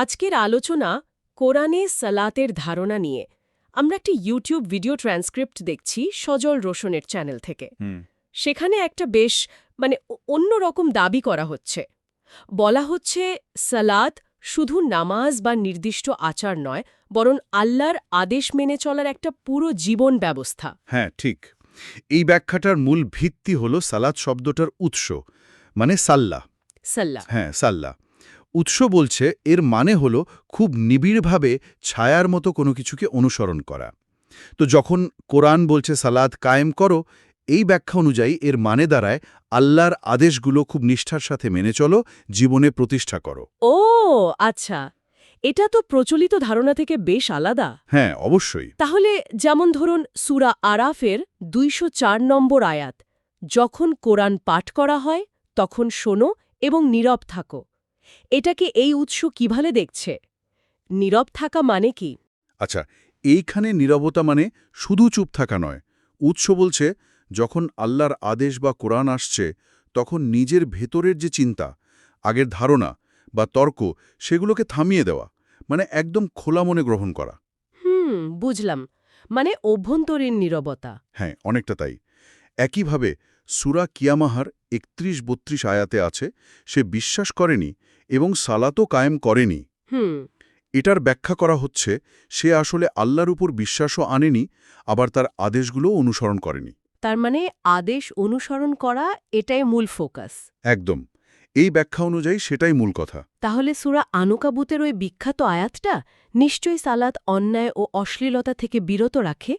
আজকের আলোচনা কোরআনে সালাতের ধারণা নিয়ে। আমরা একটি ইউটিউব ভিডিও ট্রান্সক্রিপ্ট দেখছি সজল রোশনের চ্যানেল থেকে। সেখানে একটা বেশ মানে অ- অন্যরকম দাবি করা হচ্ছে। বলা হচ্ছে সালাত শুধু নামাজ বা নির্দিষ্ট আচার নয় বরং আল্লাহর আদেশ মেনে চলার একটা পুরো জীবন ব্যবস্থা। হ্যাঁ ঠিক। এই ব্যাখ্যাটার মূল ভিত্তি হল সালাত শব্দটার উৎস মানে সাল্লা। সাল্লাহ হ্যাঁ সাল্লা। উৎস বলছে এর মানে হল খুব নিবিড়ভাবে ছায়ার মতো কোনো কিছুকে অনুসরণ করা। তো যখন কোরআন বলছে সালাদ কায়েম করো এই ব্যাখ্যা অনুযায়ী এর মানে দাঁড়ায় আল্লাহর আদেশগুলো খুব নিষ্ঠার সাথে মেনে চলো জীবনে প্রতিষ্ঠা করো। ও আচ্ছা। এটা তো প্রচলিত ধারণা থেকে বেশ আলাদা। হ্যাঁ অবশ্যই। তাহলে যেমন ধরুন সুরা আরাফের দুইশো চার নম্বর আয়াত যখন কোরআন পাঠ করা হয় তখন শোনো এবং নীরব থাকো। এটাকে এই উৎস কীভাবে দেখছে? নীরব থাকা মানে কি? আচ্ছা এইখানে নীরবতা মানে শুধু চুপ থাকা নয়। উৎস বলছে যখন আল্লাহর আদেশ বা কোরআন আসছে তখন নিজের ভেতরের যে চিন্তা আগের ধারণা বা তর্ক সেগুলোকে থামিয়ে দেওয়া মানে একদম খোলা মনে গ্রহণ করা। হুম বুঝলাম। মানে অভ্যন্তরীণ নীরবতা। হ্যাঁ অনেকটা তাই। একইভাবে সুরা কিয়ামাহার একত্রিশ বত্রিশ আয়াতে আছে সে বিশ্বাস করেনি এবং সালাতও কায়েম করেনি। হুম। এটার ব্যাখ্যা করা হচ্ছে সে আসলে আল্লাহর উপর বিশ্বাসও আনেনি আবার তার আদেশগুলোও অনুসরণ করেনি। তার মানে আদেশ অনুসরণ করা এটাই মূল ফোকাস। একদম। এই ব্যাখ্যা অনুযায়ী সেটাই মূল কথা। তাহলে সুরা আনুকাবুতের ওই বিখ্যাত আয়াতটা নিশ্চয়ই সালাত অন্যায় ও অশ্লীলতা থেকে বিরত রাখে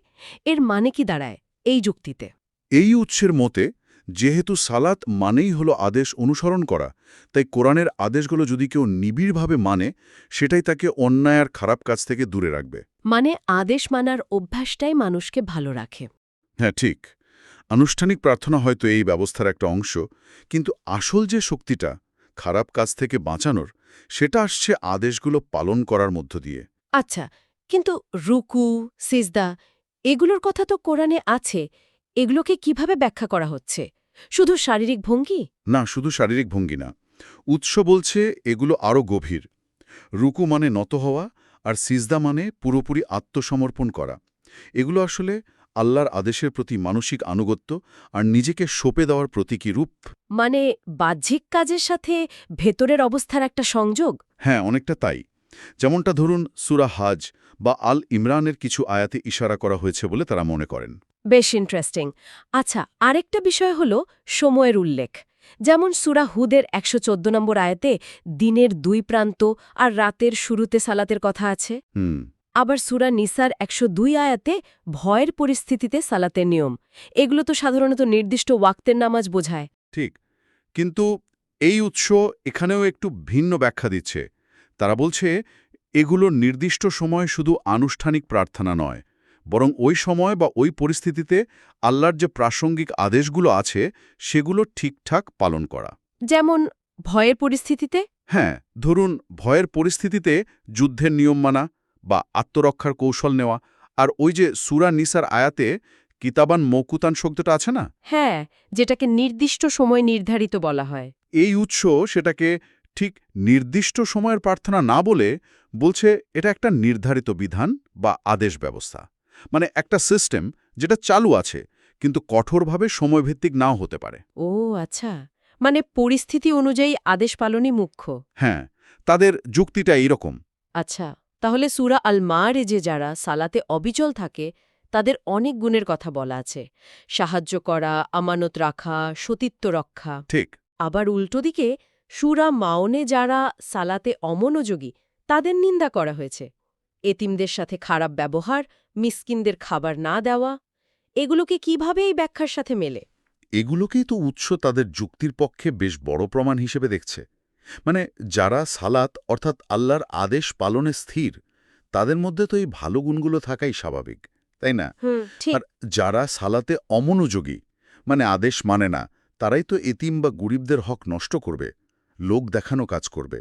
এর মানে কি দাঁড়ায় এই যুক্তিতে? এই উৎসের মতে যেহেতু সালাত মানেই হলো আদেশ অনুসরণ করা তাই কোরআনের আদেশগুলো যদি কেউ নিবিড়ভাবে মানে সেটাই তাকে অন্যায় আর খারাপ কাজ থেকে দূরে রাখবে। মানে আদেশ মানার অভ্যাসটাই মানুষকে ভালো রাখে। হ্যাঁ ঠিক। আনুষ্ঠানিক প্রার্থনা হয়তো এই ব্যবস্থার একটা অংশ কিন্তু আসল যে শক্তিটা খারাপ কাজ থেকে বাঁচানোর সেটা আসছে আদেশগুলো পালন করার মধ্য দিয়ে। আচ্ছা কিন্তু রুকু সিজদা এগুলোর কথা তো কোরআনে আছে। এগুলোকে কীভাবে ব্যাখ্যা করা হচ্ছে? শুধু শারীরিক ভঙ্গি? না শুধু শারীরিক ভঙ্গি না। উৎস বলছে এগুলো আরও গভীর। রুকু মানে নত হওয়া আর সিজদা মানে পুরোপুরি আত্মসমর্পণ করা। এগুলো আসলে আল্লাহর আদেশের প্রতি মানসিক আনুগত্য আর নিজেকে সঁপে দেওয়ার প্রতীকী রূপ। মানে বাহ্যিক কাজের সাথে ভেতরের অবস্থার একটা সংযোগ? হ্যাঁ অনেকটা তাই। যেমনটা ধরুন সুরা হাজ বা আল ইমরানের কিছু আয়াতে ইশারা করা হয়েছে বলে তারা মনে করেন। বেশ ইন্টারেস্টিং আচ্ছা আরেকটা বিষয় হল সময়ের উল্লেখ। যেমন সুরা হুদের একশো চোদ্দ নম্বর আয়াতে দিনের দুই প্রান্ত আর রাতের শুরুতে সালাতের কথা আছে। হুম। আবার সুরা নিসার একশো দুই আয়াতে ভয়ের পরিস্থিতিতে সালাতের নিয়ম। এগুলো তো সাধারণত নির্দিষ্ট ওয়াক্তের নামাজ বোঝায়। ঠিক। কিন্তু এই উৎস এখানেও একটু ভিন্ন ব্যাখ্যা দিচ্ছে। তারা বলছে এগুলো নির্দিষ্ট সময় শুধু আনুষ্ঠানিক প্রার্থনা নয় বরং ওই সময় বা ওই পরিস্থিতিতে আল্লাহর যে প্রাসঙ্গিক আদেশগুলো আছে সেগুলো ঠিকঠাক পালন করা। যেমন ভয়ের পরিস্থিতিতে? হ্যাঁ ধরুন ভয়ের পরিস্থিতিতে যুদ্ধের নিয়ম মানা বা আত্মরক্ষার কৌশল নেওয়া আর ওই যে সুরা নিসার আয়াতে কিতাবান মৌকুতান শব্দটা আছে না? হ্যাঁ যেটাকে নির্দিষ্ট সময় নির্ধারিত বলা হয়। এই উৎস সেটাকে ঠিক নির্দিষ্ট সময়ের প্রার্থনা না বলে বলছে এটা একটা নির্ধারিত বিধান বা আদেশ ব্যবস্থা। মানে একটা সিস্টেম যেটা চালু আছে কিন্তু কঠোরভাবে সময়ভিত্তিক নাও হতে পারে। ও আচ্ছা। মানে পরিস্থিতি অনুযায়ী আদেশ পালনই মুখ্য। হ্যাঁ তাদের যুক্তিটা এইরকম। আচ্ছা তাহলে সুরা আল মারে যে যারা সালাতে অবিচল থাকে তাদের অনেক গুণের কথা বলা আছে। সাহায্য করা আমানত রাখা সতীত্ব রক্ষা। ঠিক। আবার উল্টো দিকে সুরা মাওনে যারা সালাতে অমনোযোগী তাদের নিন্দা করা হয়েছে। এতিমদের সাথে খারাপ ব্যবহার মিসকিনদের খাবার না দেওয়া এগুলোকে কীভাবে এই ব্যাখ্যার সাথে মেলে? এগুলোকেই তো উৎস তাদের যুক্তির পক্ষে বেশ বড় প্রমাণ হিসেবে দেখছে। মানে যারা সালাত অর্থাৎ আল্লাহর আদেশ পালনে স্থির তাদের মধ্যে তো এই ভালো গুণগুলো থাকাই স্বাভাবিক তাই না? আর যারা সালাতে অমনোযোগী মানে আদেশ মানে না তারাই তো এতিম বা গরিবদের হক নষ্ট করবে। লোক দেখানো কাজ করবে।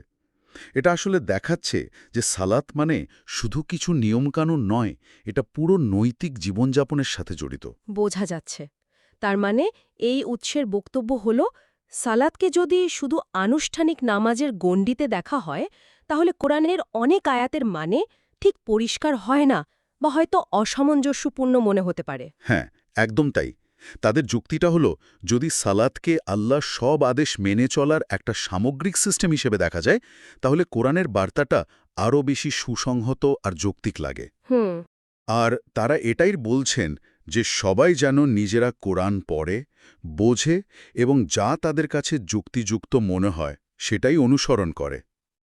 এটা আসলে দেখাচ্ছে যে সালাত মানে শুধু কিছু নিয়মকানুন নয় এটা পুরো নৈতিক জীবনযাপনের সাথে জড়িত। বোঝা যাচ্ছে। তার মানে এই উৎসের বক্তব্য হল সালাদকে যদি শুধু আনুষ্ঠানিক নামাজের গণ্ডিতে দেখা হয় তাহলে কোরআনের অনেক আয়াতের মানে ঠিক পরিষ্কার হয় না বা হয়তো অসামঞ্জস্যপূর্ণ মনে হতে পারে। হ্যাঁ একদম তাই। তাদের যুক্তিটা হলো যদি সালাদকে আল্লাহ সব আদেশ মেনে চলার একটা সামগ্রিক সিস্টেম হিসেবে দেখা যায় তাহলে কোরআনের বার্তাটা আরও বেশি সুসংহত আর যৌক্তিক লাগে। আর তারা এটাই বলছেন যে সবাই যেন নিজেরা কোরআন পড়ে বোঝে এবং যা তাদের কাছে যুক্তিযুক্ত মনে হয় সেটাই অনুসরণ করে।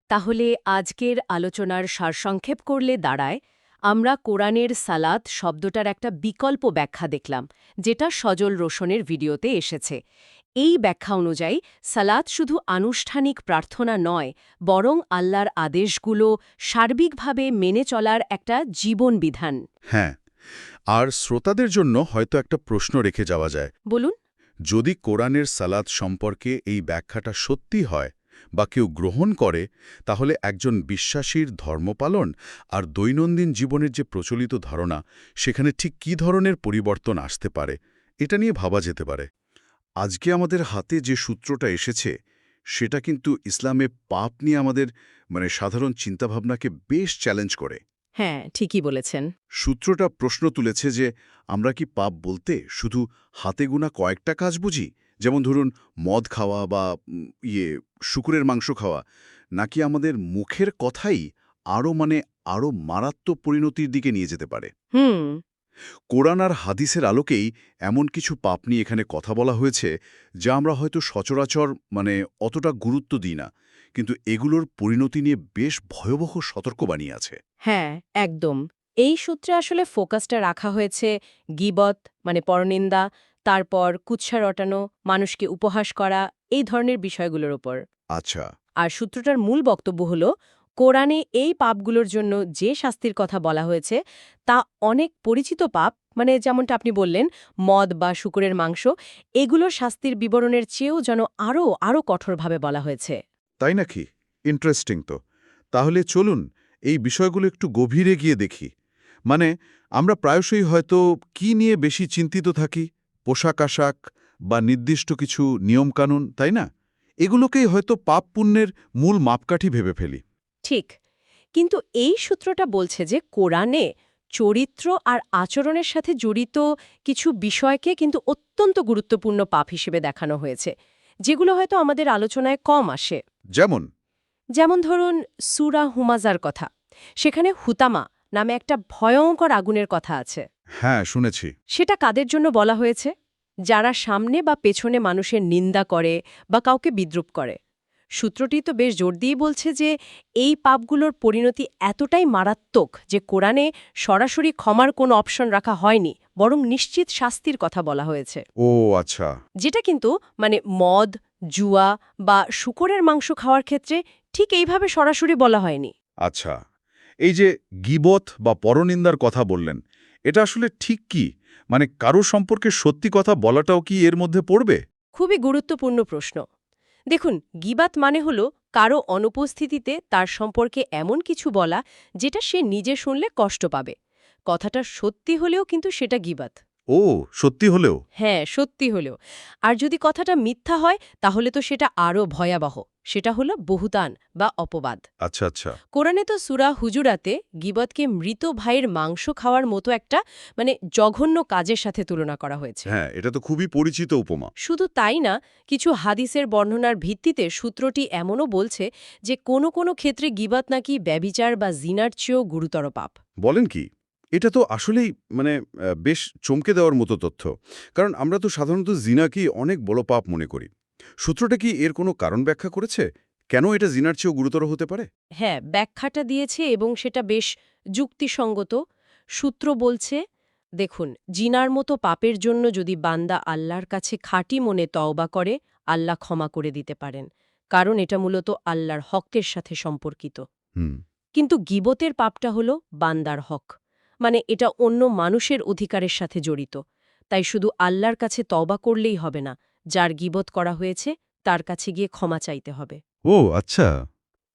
তাহলে আজকের আলোচনার সারসংক্ষেপ করলে দাঁড়ায় আমরা কোরআনের সালাত শব্দটার একটা বিকল্প ব্যাখ্যা দেখলাম যেটা সজল রোশনের ভিডিওতে এসেছে। এই ব্যাখ্যা অনুযায়ী সালাত শুধু আনুষ্ঠানিক প্রার্থনা নয় বরং আল্লাহর আদেশগুলো সার্বিকভাবে মেনে চলার একটা জীবন বিধান হ্যাঁ আর শ্রোতাদের জন্য হয়তো একটা প্রশ্ন রেখে যাওয়া যায়। বলুন। যদি কোরআনের সালাদ সম্পর্কে এই ব্যাখ্যাটা সত্যি হয় বা কেউ গ্রহণ করে তাহলে একজন বিশ্বাসীর ধর্মপালন আর দৈনন্দিন জীবনের যে প্রচলিত ধারণা সেখানে ঠিক কী ধরনের পরিবর্তন আসতে পারে এটা নিয়ে ভাবা যেতে পারে। আজকে আমাদের হাতে যে সূত্রটা এসেছে সেটা কিন্তু ইসলামে পাপ নিয়ে আমাদের মানে সাধারণ চিন্তাভাবনাকে বেশ চ্যালেঞ্জ করে। হ্যাঁ ঠিকই বলেছেন। সূত্রটা প্রশ্ন তুলেছে যে আমরা কি পাপ বলতে শুধু হাতে গোনা কয়েকটা কাজ বুঝি? যেমন ধরুন মদ খাওয়া বা ইয়ে শুকুরের মাংস খাওয়া নাকি আমাদের মুখের কথাই আরও মানে আরও মারাত্মক পরিণতির দিকে নিয়ে যেতে পারে? হুম। কোরআন আর হাদিসের আলোকেই এমন কিছু পাপ নিয়ে এখানে কথা বলা হয়েছে যা আমরা হয়তো সচরাচর মানে অতটা গুরুত্ব দিই না কিন্তু এগুলোর পরিণতি নিয়ে বেশ ভয়াবহ সতর্কবাণী আছে। হ্যাঁ একদম। এই সূত্রে আসলে ফোকাসটা রাখা হয়েছে গিবত মানে পরনিন্দা তারপর কুৎসা রটানো মানুষকে উপহাস করা এই ধরনের বিষয়গুলোর ওপর। আচ্ছা। আর সূত্রটার মূল বক্তব্য হল কোরআনে এই পাপগুলোর জন্য যে শাস্তির কথা বলা হয়েছে তা অনেক পরিচিত পাপ মানে যেমনটা আপনি বললেন মদ বা শুকুরের মাংস এগুলোর শাস্তির বিবরণের চেয়েও যেন আরও আরও কঠোরভাবে বলা হয়েছে। তাই নাকি? ইন্টারেস্টিং তো। তাহলে চলুন এই বিষয়গুলো একটু গভীরে গিয়ে দেখি। মানে আমরা প্রায়শই হয়তো কি নিয়ে বেশি চিন্তিত থাকি? পোশাক আশাক বা নির্দিষ্ট কিছু নিয়মকানুন তাই না? এগুলোকেই হয়তো পাপ পুণ্যের মূল মাপকাঠি ভেবে ফেলি। ঠিক। কিন্তু এই সূত্রটা বলছে যে কোরআনে চরিত্র আর আচরণের সাথে জড়িত কিছু বিষয়কে কিন্তু অত্যন্ত গুরুত্বপূর্ণ পাপ হিসেবে দেখানো হয়েছে যেগুলো হয়তো আমাদের আলোচনায় কম আসে। যেমন? যেমন ধরুন সুরা হুমাজার কথা। সেখানে হুতামা নামে একটা ভয়ঙ্কর আগুনের কথা আছে। হ্যাঁ শুনেছি। সেটা কাদের জন্য বলা হয়েছে? যারা সামনে বা পেছনে মানুষের নিন্দা করে বা কাউকে বিদ্রুপ করে। সূত্রটি তো বেশ জোর দিয়েই বলছে যে এই পাপগুলোর পরিণতি এতটাই মারাত্মক যে কোরআনে সরাসরি ক্ষমার কোনো অপশন রাখা হয়নি বরং নিশ্চিত শাস্তির কথা বলা হয়েছে। ও আচ্ছা। যেটা কিন্তু মানে মদ জুয়া বা শুকরের মাংস খাওয়ার ক্ষেত্রে ঠিক এইভাবে সরাসরি বলা হয়নি। আচ্ছা। এই যে গিবত বা পরনিন্দার কথা বললেন এটা আসলে ঠিক কি? মানে কারও সম্পর্কে সত্যি কথা বলাটাও কি এর মধ্যে পড়বে? খুবই গুরুত্বপূর্ণ প্রশ্ন। দেখুন, গিবাত মানে হল কারও অনুপস্থিতিতে তার সম্পর্কে এমন কিছু বলা যেটা সে নিজে শুনলে কষ্ট পাবে। কথাটা সত্যি হলেও কিন্তু সেটা গিবাত। ও সত্যি হলেও? হ্যাঁ সত্যি হলেও। আর যদি কথাটা মিথ্যা হয় তাহলে তো সেটা আরও ভয়াবহ। সেটা হলো বহুতান বা অপবাদ। আচ্ছা আচ্ছা। কোরআনে তো সুরা হুজুরাতে গিবতকে মৃত ভাইয়ের মাংস খাওয়ার মতো একটা মানে জঘন্য কাজের সাথে তুলনা করা হয়েছে। হ্যাঁ এটা তো খুবই পরিচিত উপমা। শুধু তাই না কিছু হাদিসের বর্ণনার ভিত্তিতে সূত্রটি এমনও বলছে যে কোনো কোনো ক্ষেত্রে গিবাত নাকি ব্যবিচার বা জিনার চেয়েও গুরুতর পাপ। বলেন কি? এটা তো আসলেই মানে বেশ চমকে দেওয়ার মতো তথ্য। কারণ আমরা তো সাধারণত জিনাকেই অনেক বড় পাপ মনে করি। সূত্রটা কি এর কোনো কারণ ব্যাখ্যা করেছে? কেন এটা জিনার চেয়েও গুরুতর হতে পারে? হ্যাঁ ব্যাখ্যাটা দিয়েছে এবং সেটা বেশ যুক্তিসঙ্গত। সূত্র বলছে দেখুন জিনার মতো পাপের জন্য যদি বান্দা আল্লাহর কাছে খাঁটি মনে তওবা করে আল্লাহ ক্ষমা করে দিতে পারেন। কারণ এটা মূলত আল্লাহর হকের সাথে সম্পর্কিত। কিন্তু গিবতের পাপটা হল বান্দার হক। মানে এটা অন্য মানুষের অধিকারের সাথে জড়িত। তাই শুধু আল্লাহর কাছে তবা করলেই হবে না যার গিবত করা হয়েছে তার কাছে গিয়ে ক্ষমা চাইতে হবে। ও আচ্ছা।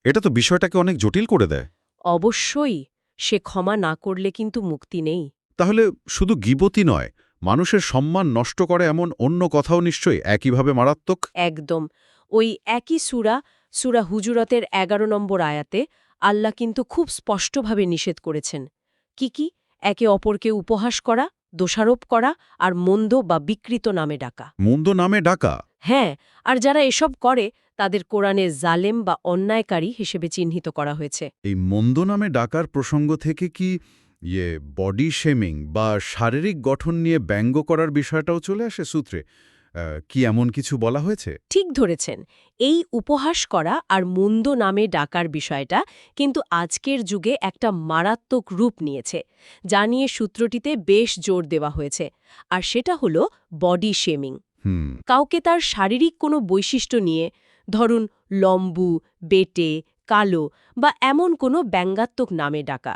এটা তো বিষয়টাকে অনেক জটিল করে দেয়। অবশ্যই সে ক্ষমা না করলে কিন্তু মুক্তি নেই। তাহলে শুধু গিবতই নয় মানুষের সম্মান নষ্ট করে এমন অন্য কথাও নিশ্চয়ই একইভাবে মারাত্মক? একদম। ওই একই সুরা সুরা হুজুরতের এগারো নম্বর আয়াতে আল্লাহ কিন্তু খুব স্পষ্টভাবে নিষেধ করেছেন কি কি? একে অপরকে উপহাস করা দোষারোপ করা আর মন্দ বা বিকৃত নামে ডাকা। মন্দ নামে ডাকা? হ্যাঁ আর যারা এসব করে তাদের কোরআনে জালেম বা অন্যায়কারী হিসেবে চিহ্নিত করা হয়েছে। এই মন্দ নামে ডাকার প্রসঙ্গ থেকে কি ইয়ে বডি শেমিং বা শারীরিক গঠন নিয়ে ব্যঙ্গ করার বিষয়টাও চলে আসে সূত্রে? কি এমন কিছু বলা হয়েছে? ঠিক ধরেছেন। এই উপহাস করা আর মন্দ নামে ডাকার বিষয়টা কিন্তু আজকের যুগে একটা মারাত্মক রূপ নিয়েছে যা নিয়ে সূত্রটিতে বেশ জোর দেওয়া হয়েছে আর সেটা হলো বডি শেমিং। কাউকে তার শারীরিক কোনো বৈশিষ্ট্য নিয়ে ধরুন লম্বু বেটে কালো বা এমন কোনো ব্যঙ্গাত্মক নামে ডাকা।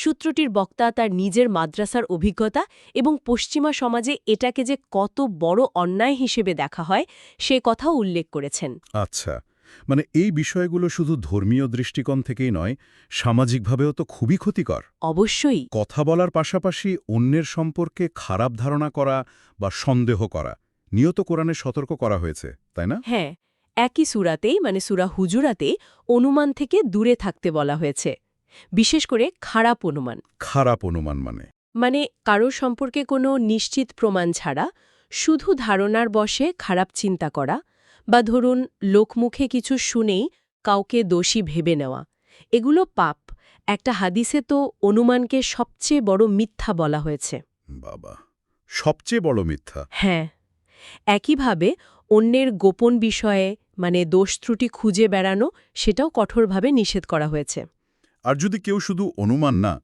সূত্রটির বক্তা তার নিজের মাদ্রাসার অভিজ্ঞতা এবং পশ্চিমা সমাজে এটাকে যে কত বড় অন্যায় হিসেবে দেখা হয় সে কথাও উল্লেখ করেছেন। আচ্ছা মানে এই বিষয়গুলো শুধু ধর্মীয় দৃষ্টিকোণ থেকেই নয় সামাজিকভাবেও তো খুবই ক্ষতিকর। অবশ্যই। কথা বলার পাশাপাশি অন্যের সম্পর্কে খারাপ ধারণা করা বা সন্দেহ করা নিয়ত কোরআনে সতর্ক করা হয়েছে তাই না? হ্যাঁ একই সুরাতেই মানে সুরা হুজুরাতে অনুমান থেকে দূরে থাকতে বলা হয়েছে। বিশেষ করে খারাপ অনুমান। খারাপ অনুমান মানে? মানে কারও সম্পর্কে কোনো নিশ্চিত প্রমাণ ছাড়া শুধু ধারণার বশে খারাপ চিন্তা করা বা ধরুন লোকমুখে কিছু শুনেই কাউকে দোষী ভেবে নেওয়া। এগুলো পাপ। একটা হাদিসে তো অনুমানকে সবচেয়ে বড় মিথ্যা বলা হয়েছে। বাবা সবচেয়ে বড় মিথ্যা? হ্যাঁ। একইভাবে অন্যের গোপন বিষয়ে মানে দোষ ত্রুটি খুঁজে বেড়ানো সেটাও কঠোরভাবে নিষেধ করা হয়েছে। আর যদি কেউ শুধু অনুমান না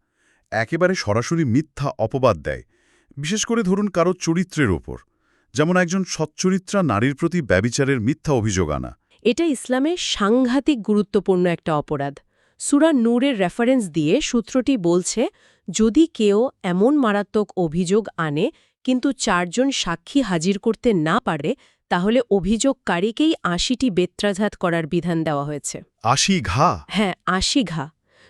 একেবারে সরাসরি মিথ্যা অপবাদ দেয় বিশেষ করে ধরুন কারও চরিত্রের ওপর। যেমন একজন সচ্চরিত্রা নারীর প্রতি ব্যবিচারের মিথ্যা অভিযোগ আনা। এটা ইসলামের সাংঘাতিক গুরুত্বপূর্ণ একটা অপরাধ। সুরা নূরের রেফারেন্স দিয়ে সূত্রটি বলছে যদি কেউ এমন মারাত্মক অভিযোগ আনে কিন্তু চারজন সাক্ষী হাজির করতে না পারে তাহলে অভিযোগকারীকেই আশিটি বেত্রাঘাত করার বিধান দেওয়া হয়েছে। আশি ঘা হ্যাঁ আশি ঘা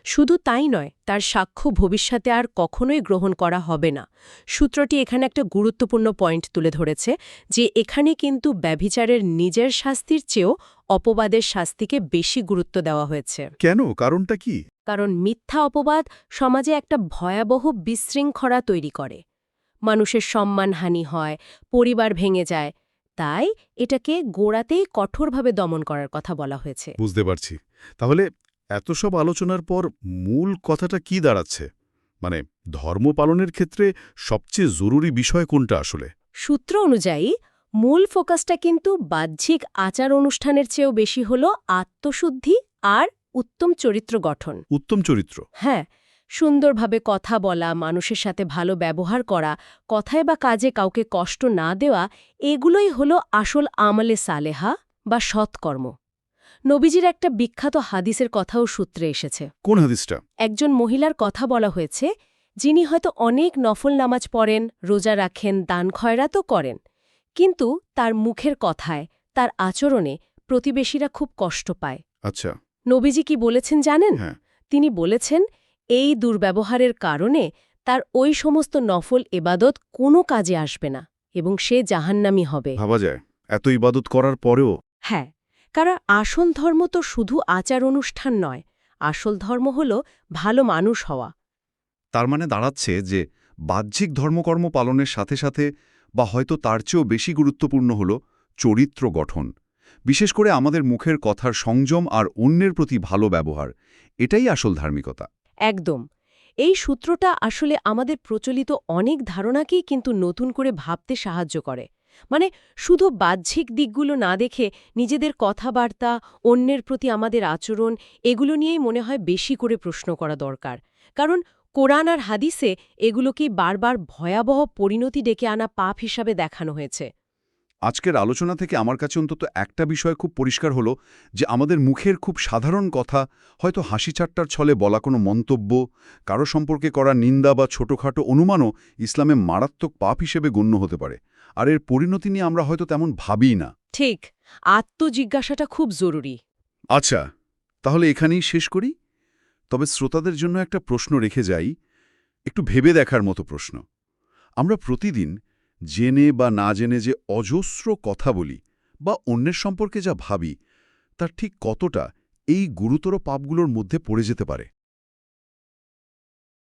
শুধু তাই নয় তার সাক্ষ্য ভবিষ্যতে আর কখনোই গ্রহণ করা হবে না। সূত্রটি এখানে একটা গুরুত্বপূর্ণ পয়েন্ট তুলে ধরেছে যে এখানে কিন্তু ব্যভিচারের নিজের শাস্তির চেয়েও অপবাদের শাস্তিকে বেশি গুরুত্ব দেওয়া হয়েছে। কেন? কারণটা কি? কারণ মিথ্যা অপবাদ সমাজে একটা ভয়াবহ বিশৃঙ্খলা তৈরি করে। মানুষের সম্মানহানি হয় পরিবার ভেঙে যায় তাই এটাকে গোড়াতেই কঠোরভাবে দমন করার কথা বলা হয়েছে। বুঝতে পারছি। তাহলে এত সব আলোচনার পর মূল কথাটা কি দাঁড়াচ্ছে? মানে ধর্ম পালনের ক্ষেত্রে সবচেয়ে জরুরি বিষয় কোনটা আসলে? সূত্র অনুযায়ী মূল ফোকাসটা কিন্তু বাহ্যিক আচার অনুষ্ঠানের চেয়েও বেশি হল আত্মশুদ্ধি আর উত্তম চরিত্র গঠন। উত্তম চরিত্র। হ্যাঁ সুন্দরভাবে কথা বলা মানুষের সাথে ভালো ব্যবহার করা কথায় বা কাজে কাউকে কষ্ট না দেওয়া এগুলোই হল আসল আমলে সালেহা বা সৎকর্ম। নবীজির একটা বিখ্যাত হাদিসের কথাও সূত্রে এসেছে। কোন হাদিসটা? একজন মহিলার কথা বলা হয়েছে যিনি হয়তো অনেক নফল নামাজ পড়েন রোজা রাখেন দান খয়রাতও করেন। কিন্তু তার মুখের কথায় তার আচরণে প্রতিবেশীরা খুব কষ্ট পায়। আচ্ছা। নবীজি কি বলেছেন জানেন? হ্যাঁ। তিনি বলেছেন এই দুর্ব্যবহারের কারণে তার ওই সমস্ত নফল এবাদত কোনো কাজে আসবে না এবং সে জাহান্নামি হবে। ভাবা যায় এত ইবাদত করার পরেও হ্যাঁ। কারণ আসল ধর্ম তো শুধু আচার অনুষ্ঠান নয় আসল ধর্ম হল ভালো মানুষ হওয়া। তার মানে দাঁড়াচ্ছে যে বাহ্যিক ধর্মকর্ম পালনের সাথে সাথে বা হয়তো তার চেয়েও বেশি গুরুত্বপূর্ণ হল চরিত্র গঠন। বিশেষ করে আমাদের মুখের কথার সংযম আর অন্যের প্রতি ভালো ব্যবহার এটাই আসল ধার্মিকতা। একদম। এই সূত্রটা আসলে আমাদের প্রচলিত অনেক ধারণাকেই কিন্তু নতুন করে ভাবতে সাহায্য করে। মানে শুধু বাহ্যিক দিকগুলো না দেখে নিজেদের কথাবার্তা, অন্যের প্রতি আমাদের আচরণ, এগুলো নিয়েই মনে হয় বেশি করে প্রশ্ন করা দরকার। কারণ কোরআন আর হাদিসে এগুলোকেই বারবার ভয়াবহ পরিণতি ডেকে আনা পাপ হিসাবে দেখানো হয়েছে। আজকের আলোচনা থেকে আমার কাছে অন্তত একটা বিষয় খুব পরিষ্কার হলো যে আমাদের মুখের খুব সাধারণ কথা হয়তো হাসি ঠাট্টার ছলে বলা কোনো মন্তব্য কারও সম্পর্কে করা নিন্দা বা ছোটখাটো অনুমানও ইসলামে মারাত্মক পাপ হিসেবে গণ্য হতে পারে। আর এর পরিণতি নিয়ে আমরা হয়তো তেমন ভাবিই না। ঠিক আত্মজিজ্ঞাসাটা খুব জরুরি। আচ্ছা তাহলে এখানেই শেষ করি। তবে শ্রোতাদের জন্য একটা প্রশ্ন রেখে যাই একটু ভেবে দেখার মতো প্রশ্ন। আমরা প্রতিদিন জেনে বা না জেনে যে অজস্র কথা বলি বা অন্যের সম্পর্কে যা ভাবি তার ঠিক কতটা এই গুরুতর পাপগুলোর মধ্যে পড়ে যেতে পারে?